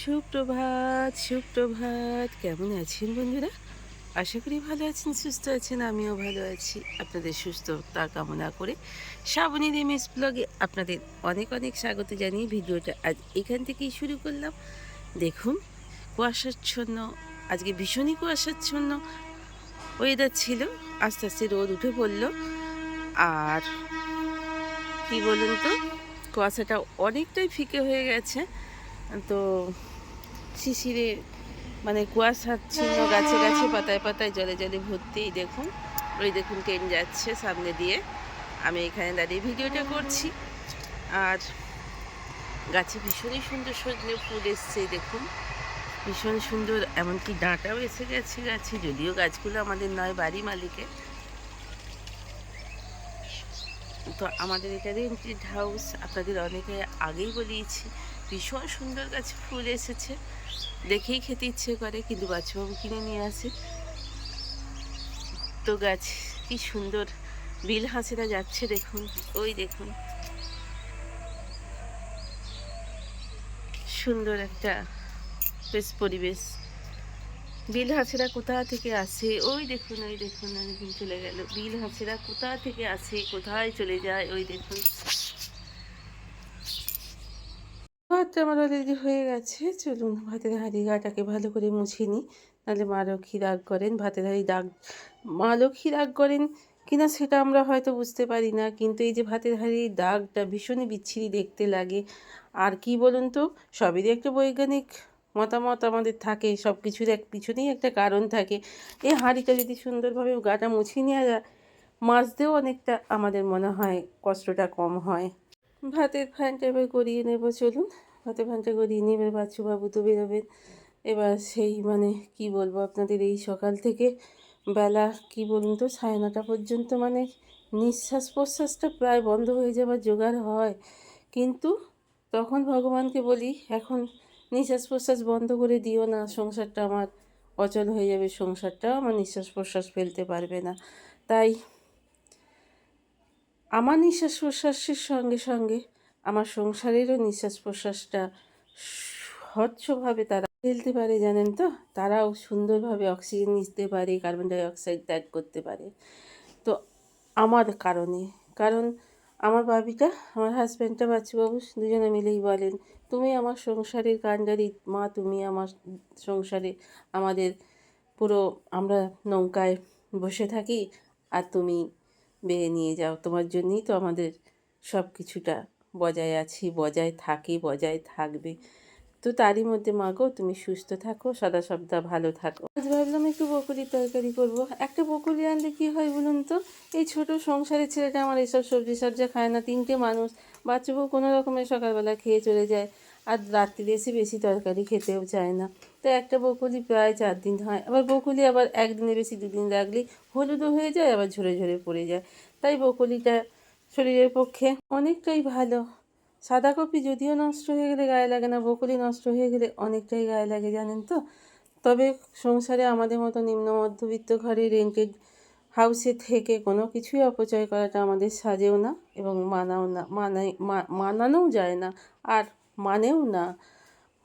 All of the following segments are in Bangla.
সুপ্রভাত সুপ্রভাত। কেমন আছেন বন্ধুরা? আশা করি ভালো আছেন, সুস্থ আছেন, আমিও ভালো আছি। আপনাদের সুস্থতা কামনা করে শ্রাবণীর এমএস ব্লগে আপনাদের অনেক অনেক স্বাগত জানিয়ে ভিডিওটা আজ এখান থেকেই শুরু করলাম। দেখুন, কুয়াশাচ্ছন্ন, আজকে ভীষণই কুয়াশাচ্ছন্ন ওয়েদার ছিল। আস্তে আস্তে রোদ উঠে পড়ল। আর কি বলুন তো, কুয়াশাটা অনেকটাই ফিকে হয়ে গেছে। তো শিশিরে মানে কুয়াশাচ্ছিন্ন গাছে গাছে পাতায় পাতায় জলে জলে ভর্তি, দেখুন। ওই দেখুন ট্রেন যাচ্ছে সামনে দিয়ে। আমি এখানে দাঁড়িয়ে ভিডিওটা করছি। আর গাছে ভীষণই সুন্দর সজনে ফুল এসছে, দেখুন। ভীষণ সুন্দর, এমনকি ডাঁটাও এসে গেছে গাছে, যদিও গাছগুলো আমাদের নয়, বাড়ি মালিকের। তো আমাদের এটা রেন্টেড হাউস, আপনাদের অনেকে আগেই বলিয়েছি ভীষণ সুন্দর গাছে ফুল এসেছে। দেখেই খেতে ইচ্ছে করে, কিন্তু বাচ্চাবাবু কিনে নিয়ে আসে। তো গাছ, কি সুন্দর। বিল হাঁসেরা যাচ্ছে, দেখুন। ওই দেখুন। সুন্দর একটা বেশ পরিবেশ। বিল হাঁসেরা কোথা থেকে আসে? ওই দেখুন ওই দেখুন চলে গেল। বিল হাঁসেরা কোথা থেকে আসে? কোথায় চলে যায়? ওই দেখুন। ভাতটা আমার অলরেডি হয়ে গেছে। চলুন, ভাতের হাঁড়ি গাটাকে ভালো করে মুছে নিই। নাহলে মা লক্ষ্মী রাগ করেন, ভাতের হাঁড়ি দাগ, মা লক্ষ্মী রাগ করেন কিনা সেটা আমরা হয়তো বুঝতে পারি না। কিন্তু এই যে ভাতের হাঁড়ির দাগটা ভীষণই বিচ্ছিরি দেখতে লাগে। আর কি বলুন তো, সবেরই একটা বৈজ্ঞানিক মতামত আমাদের থাকে সব কিছুর এক পিছনেই একটা কারণ থাকে। এই হাঁড়িটা যদি সুন্দরভাবে গাটা মুছে নেওয়া যায়, মাজতেও অনেকটা আমাদের মনে হয় কষ্টটা কম হয়। ভাতের ফ্যানটা এবার গড়িয়ে নেব, চলুন। ফ্যানটা গড়িয়ে নিয়ে এবার বাচ্চুবাবু তো বেরোবেন। এবার সেই মানে কি বলব, আপনাদের এই সকাল থেকে বেলা কি বলুন তো, সাড়ে নটা পর্যন্ত মানে নিঃশ্বাস প্রশ্বাসটা প্রায় বন্ধ হয়ে যাবার জোগাড় হয়। কিন্তু তখন ভগবানকে বলি, এখন নিঃশ্বাস প্রশ্বাস বন্ধ করে দিও না, সংসারটা আমার অচল হয়ে যাবে, সংসারটাও আমার নিঃশ্বাস প্রশ্বাস ফেলতে পারবে না। তাই আমার নিঃশ্বাস প্রশ্বাসের সঙ্গে সঙ্গে আমার সংসারেরও নিঃশ্বাস প্রশ্বাসটা স্বচ্ছভাবে তারা ফেলতে পারে, জানেন তো? তারাও সুন্দরভাবে অক্সিজেন নিতে পারে, কার্বন ডাই অক্সাইড ত্যাগ করতে পারে। তো আমার কারণে, কারণ আমার বাবিটা আমার হাজব্যান্ডটা বাচ্চুবাবু, দুজনে মিলেই বলেন, তুমি আমার সংসারের কাণ্ডারি, মা তুমি আমার সংসারে আমাদের পুরো আমরা নৌকায় বসে থাকি, আর তুমি বেয়ে নিয়ে যাও। তোমার জন্যই তো আমাদের সব কিছুটা বজায় আছি, বজায় থাকে, বজায় থাকবে। তো তারই মধ্যে মাগো তুমি সুস্থ থাকো, সদা সবদা ভালো থাকো। আজ ভাবলাম একটু বকুলির তরকারি করব। একটা বকুলি আনলে কি হয় বলুন তো? এই ছোট সংসারের ছেলেটা আমার এসব সবজি সবজা খায় না, তিনটে মানুষ, বাচ্চা বউ কোনো রকমের সকালবেলা খেয়ে চলে যায়। আর রাত্রিরে এসে বেশি তরকারি খেতেও চায় না। তো একটা বকুলি প্রায় চার দিন হয়। আবার বকুলি আবার একদিনে বেশি দুদিন রাখলেই হলুদও হয়ে যায়, আবার ঝরে ঝরে পড়ে যায়। তাই বকুলিটা শরীরের পক্ষে অনেকটাই ভালো। সাদা কপি যদিও নষ্ট হয়ে গেলে গায়ে লাগে না বকুলি নষ্ট হয়ে গেলে অনেকটাই গায়ে লাগে, জানেন তো? তবে সংসারে আমাদের মতো নিম্ন মধ্যবিত্ত ঘরে রেন্টেড হাউসে থেকে কোনো কিছুই অপচয় করাটা আমাদের সাজেও না এবং মানাও না, মানাই মানানোও যায় না আর মানেও না।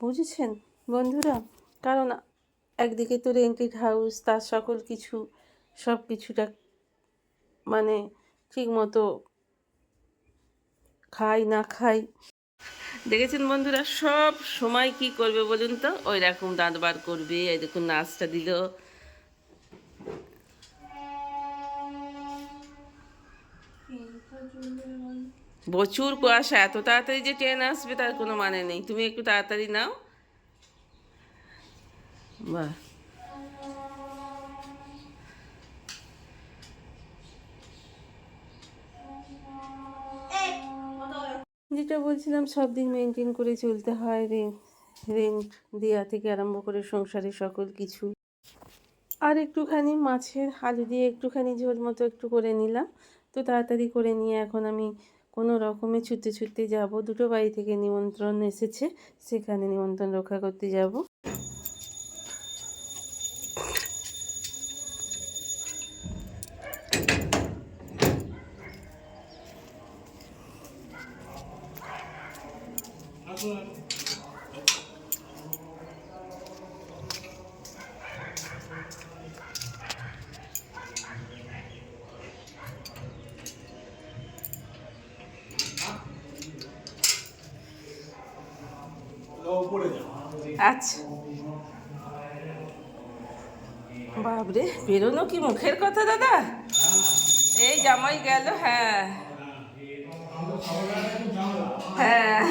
বুঝেছেন? বন্ধুরা, কারণ একদিকে তো রেন্টেড হাউস তার সকল কিছু সব কিছুটা মানে ঠিক মতো খাই না খাই। দেখেছেন বন্ধুরা, সব সময় কি করবে বলুন তো? ওই রকম দাঁত বার করবে, এই দেখুন নাচটা দিল। প্রচুর কুয়াশা, এত তাড়াতাড়ি যে ট্রেন আসবে তার কোনো মানে নেই। তুমি একটু তাড়াতাড়ি নাও। বাহ। যেটা বলছিলাম, সব দিন মেনটেন করে চলতে হয় রেন্ট রেন্ট দেওয়া থেকে আরম্ভ করে সংসারে সকল কিছু। আর একটুখানি মাছের আলু দিয়ে একটুখানি ঝোল মতো একটু করে নিলাম। তো তাড়াতাড়ি করে নিয়ে এখন আমি কোনো রকমে ছুটতে ছুটতে যাব। দুটো বাড়ি থেকে নিমন্ত্রণ এসেছে, সেখানে নিমন্ত্রণ রক্ষা করতে যাব। আচ্ছা বাবরে বেরোনো কি মুখের কথা দাদা এই জামাই গেল হ্যাঁ হ্যাঁ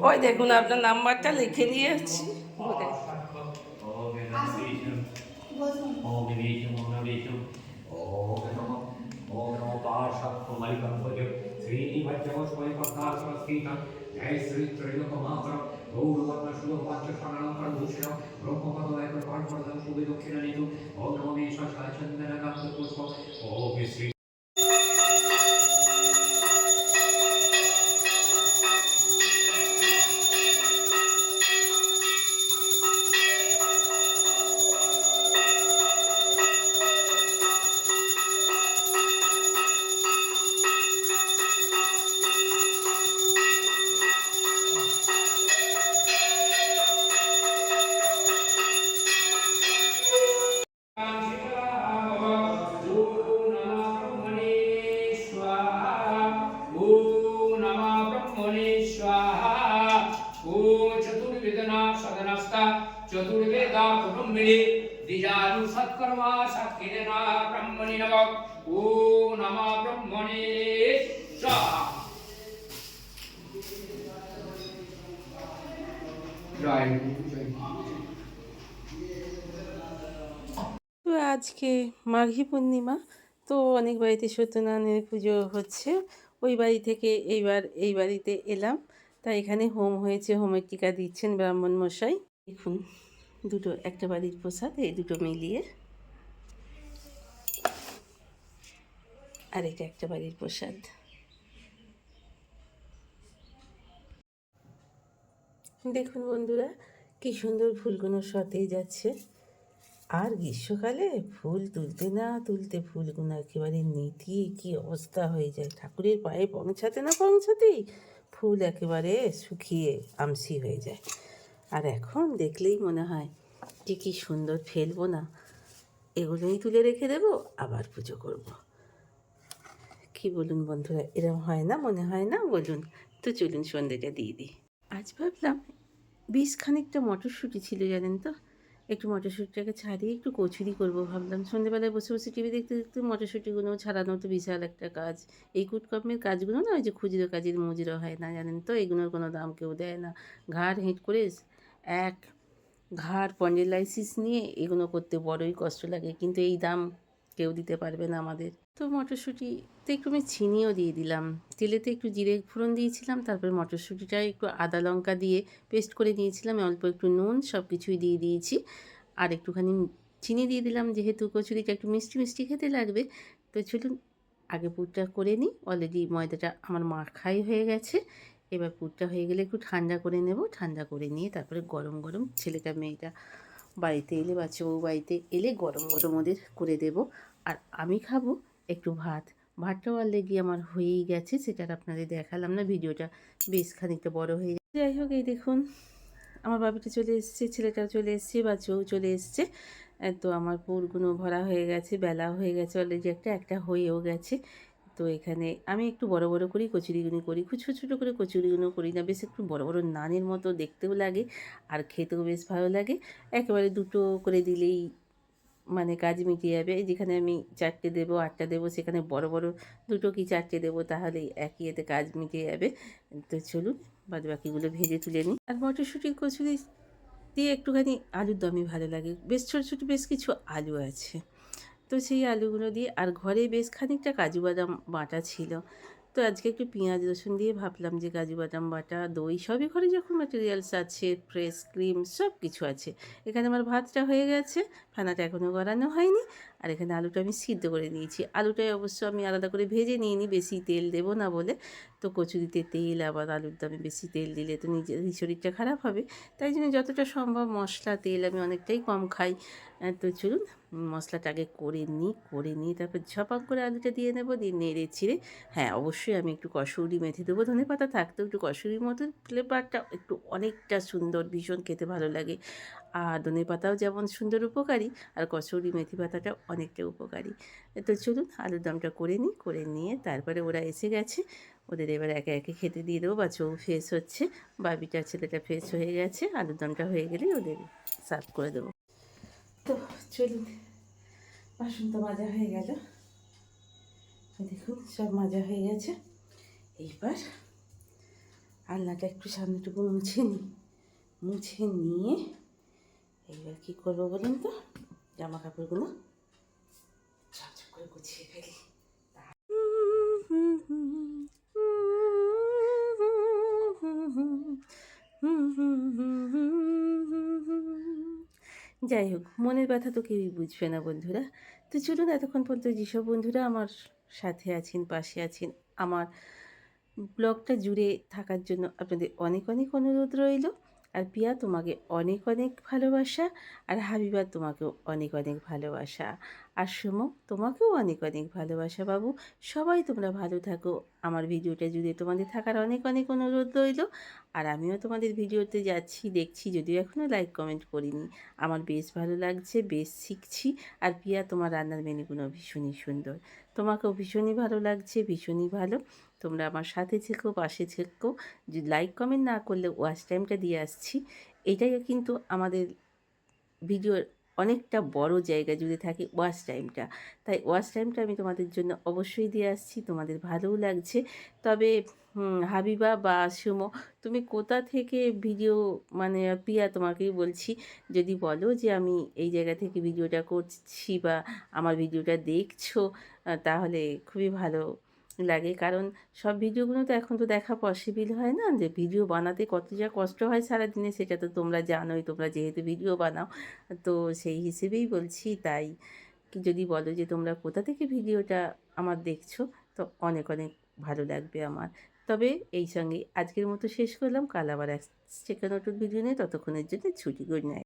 ওই দেখুন আপনার নাম্বারটা লিখে নিয়েছি বলে ओम विवेशम গৌরবর্ণ শুভ পাত্র সনালঙ্কার ভূষণ ব্রহ্মপদ ব্যাকরণ পরদান শুভ দক্ষিণা নিতু ওম নমে সচন্দনকান্ত चतुर्वेदा कुटुम्बिनी दिजानु सत्कर्मा साक्षिणा ब्रह्मणि नमः ॐ नमः ब्रह्मणे स्वाहा জয় গুরু, জয় গুরু। তো আজকে মাঘী পূর্ণিমা তো অনেক বাড়িতে সত্যনারায়ণের পুজো হচ্ছে ওই বাড়ি থেকে এইবার এই বাড়িতে এলাম তাই এখানে হোম হয়েছে হোমের টিকা দিচ্ছেন ব্রাহ্মণ মশাই দেখুন, দুটো, একটা বাড়ির প্রসাদ, এই দুটো মিলিয়ে। আর এটা একটা বাড়ির প্রসাদ। দেখুন বন্ধুরা, কি সুন্দর ফুলগুলো সতেজ যাচ্ছে। আর গ্রীষ্মকালে ফুল তুলতে না তুলতে ফুলগুলো একেবারে নেতিয়ে কি অবস্থা হয়ে যায়। ঠাকুরের পায়ে পৌঁছাতে না পৌঁছাতেই ফুল একেবারে শুকিয়ে আমসি হয়ে যায়। আর এখন দেখলেই মনে হয় যে কি সুন্দর ফেলব না। এগুলোই তুলে রেখে দেবো, আবার পুজো করব। কি বলুন বন্ধুরা, এরম হয় না, মনে হয় না? বলুন, তো চলুন সন্ধ্যেটা দিয়ে দিই। আজ ভাবলাম বেশ খানিকটা মটরশুঁটি ছিল, জানেন তো? একটু মটরশুঁটিটাকে ছাড়িয়ে একটু কচুরি করব ভাবলাম। সন্ধ্যেবেলায় বসে বসে টিভি দেখতে দেখতে মটরশুঁটিগুলো ছাড়ানো তো বিশাল একটা কাজ। এই কুটকর্মের কাজগুলো না, ওই যে খুচরো কাজের মজুরো হয় না, জানেন তো? এগুলোর কোনো দাম কেউ দেয় না। ঘাড় হেঁট করে এক ঘাড় পন্ডেলাইসিস নিয়ে এগুলো করতে বড়ই কষ্ট লাগে, কিন্তু এই দাম কেউ দিতে পারবে না আমাদের। তো মটরশুঁটিতে একটু আমি চিনিও দিয়ে দিলাম। তেলেতে একটু জিরে ফোড়ন দিয়েছিলাম, তারপরে মটরশুঁটিটা একটু আদা লঙ্কা দিয়ে পেস্ট করে নিয়েছিলাম, অল্প একটু নুন সব কিছুই দিয়ে দিয়েছি। আর একটুখানি চিনি দিয়ে দিলাম, যেহেতু কচুরিটা একটু মিষ্টি মিষ্টি খেতে লাগবে, তো চলুন আগে পুরটা করে নিই। অলরেডি ময়দাটা আমার মাখাই হয়ে গেছে। এবার পুরটা হয়ে গেলে একটু ঠান্ডা করে নেব। ঠান্ডা করে নিয়ে তারপরে গরম গরম ছেলেটা, মেয়েটা বাড়িতে এলে বাচ্চা বউ বাড়িতে এলে গরম গরম ওদের করে দেব। আর আমি খাব একটু ভাত। ভাতটাও অলরেডি আমার হয়েই গেছে, সেটা আপনাদের দেখালাম না। ভিডিওটা বেশ খানিকটা বড় হয়ে যায় যাই হোক, এই দেখুন, আমার বাবিটা চলে এসছে, ছেলেটাও চলে এসছে বাচ্চাও চলে এসছে। তো আমার পুরগুলো ভরা হয়ে গেছে বেলা হয়ে গেছে অলরেডি একটা একটা হয়েও গেছে। তো এখানে আমি একটু বড় বড় করেই কচুরিগুলো করি। ছোটো ছোটো করে কচুরিগুলো করি না, বেশ একটু বড় বড় নানের মতো দেখতেও লাগে আর খেতেও বেশ ভালো লাগে। একেবারে দুটো করে দিলেই মানে কাজ মিটে যাবে। যেখানে আমি চারটে দেবো, আটটা দেবো, সেখানে বড় বড় দুটো কি চারটে দেবো, তাহলেই একই এতে কাজ মিটে যাবে। তো চলুন বাদ বাকিগুলো ভেজে তুলে নিই। আর মটরশুঁটির কচুরি দিয়ে একটুখানি আলুর দমই ভালো লাগে। বেশ ছোটো ছোটো, বেশ কিছু আলু আছে। তো সেই আলুগুলো দিয়ে আর ঘরে বেশ খানিকটা কাজু বাদাম বাটা ছিল। তো আজকে একটু পেঁয়াজ রসুন দিয়ে ভাবলাম যে কাজু বাদাম বাটা, দই, সবই ঘরে যখন ম্যাটেরিয়ালস আছে ফ্রেশ ক্রিম সব কিছু আছে। এখানে আমার ভাতটা হয়ে গেছে। ফেনাটা এখনও গড়ানো হয়নি। আর এখানে আলুটা আমি সিদ্ধ করে নিয়েছি। আলুটাই অবশ্য আমি আলাদা করে ভেজে নিয়ে নিই বেশি তেল দেবো না বলে। তো কচুরিতে তেল, আবার আলুর দামে বেশি তেল দিলে তো নিজের শরীরটা খারাপ হবে। তাই জন্য যতটা সম্ভব মশলা, তেল আমি অনেকটাই কম খাই। তো চলুন, মশলাটা আগে করে নিই করে নিই তারপর ঝপাক করে আলুটা দিয়ে নেব, দিয়ে নেড়ে ছিঁড়ে। হ্যাঁ অবশ্যই আমি একটু কসুরি মেথি দেবো। ধনে পাতা থাকতেও একটু কসুরির মতো ফ্লেভারটা একটু অনেকটা সুন্দর, ভীষণ খেতে ভালো লাগে। আর ধনে পাতাও যেমন সুন্দর উপকারী, আর কসুরি মেথি পাতাটা অনেকটা উপকারী। তো চলুন আলুর দমটা করে নিই, করে নিয়ে তারপরে ওরা এসে গেছে। ওদের এবার একে একে খেতে দিয়ে দেবো বাচ্চাও ফ্রেশ হচ্ছে বাবিটার ছেলেটা ফ্রেশ হয়ে গেছে, আলুর দমটা হয়ে গেলেই ওদের সার্ভ করে দেবো। তো চলুন বাসন তো মাজা হয়ে গেল। দেখুন, সব মাজা হয়ে গেছে। এইবার আলনাটা একটু সামনেটুকু মুছে নিই। মুছে নিয়ে এইবার কী করব বলুন তো? জামা কাপড়গুলো যাই হোক, মনের ব্যথা তো কেউই বুঝবে না বন্ধুরা। তো চলুন এতক্ষণ পর্যন্ত যেসব বন্ধুরা আমার সাথে আছেন, পাশে আছেন, আমার ব্লগটা জুড়ে থাকার জন্য আপনাদের অনেক অনেক অনুরোধ রইল। আর পিয়া তোমাকে অনেক অনেক ভালোবাসা আর হাবিবা তোমাকেও অনেক অনেক ভালোবাসা। আর সুম, তোমাকেও অনেক অনেক ভালোবাসা বাবু। সবাই তোমরা ভালো থাকো। আমার ভিডিওটা যদি তোমাদের থাকার অনেক অনেক অনুরোধ রইল, আর আমিও তোমাদের ভিডিওতে যাচ্ছি, দেখছি, যদিও এখনও লাইক, কমেন্ট করিনি। আমার বেশ ভালো লাগছে, বেশ শিখছি, আর পিয়া তোমার রান্নার মেনুগুলো ভীষণই সুন্দর। তোমাকেও ভীষণই ভালো লাগছে, ভীষণই ভালো। তোমরা আমার সাথে থেকো, পাশে থেকো। লাইক, কমেন্ট না করলে ওয়াচ টাইমটা দিয়ে আসছি। এটাই কিন্তু আমাদের ভিডিওর অনেকটা বড় জায়গা জুড়ে থাকে ওয়াচ টাইমটা। তাই ওয়াচ টাইমটা আমি তোমাদের জন্য অবশ্যই দিয়ে আসছি, তোমাদের ভালোও লাগছে। তবে হাবিবা বা সুমো, তুমি কোথা থেকে ভিডিও মানে পিয়া তোমাকেই বলছি, যদি বলো যে আমি এই জায়গা থেকে ভিডিওটা করছি বা আমার ভিডিওটা দেখছ তাহলে খুবই ভালো লাগে। কারণ সব ভিডিওগুলো তো এখন তো দেখা পসিবল হয় না যে ভিডিও বানাতে কত যা কষ্ট হয় সারাদিনে সেটা তো তোমরা জানোই, তোমরা যেহেতু ভিডিও বানাও, তো সেই হিসেবেই বলছি তাই। কি যদি বলো যে তোমরা কোথা থেকে ভিডিওটা আমার দেখছ, তো অনেক অনেক ভালো লাগবে আমার। তবে এই সঙ্গে আজকের মতো শেষ করলাম। কাল আবার এক সেকেন্ড নতুন ভিডিও নিয়ে ততক্ষণের জন্য ছুটি গুড নাইট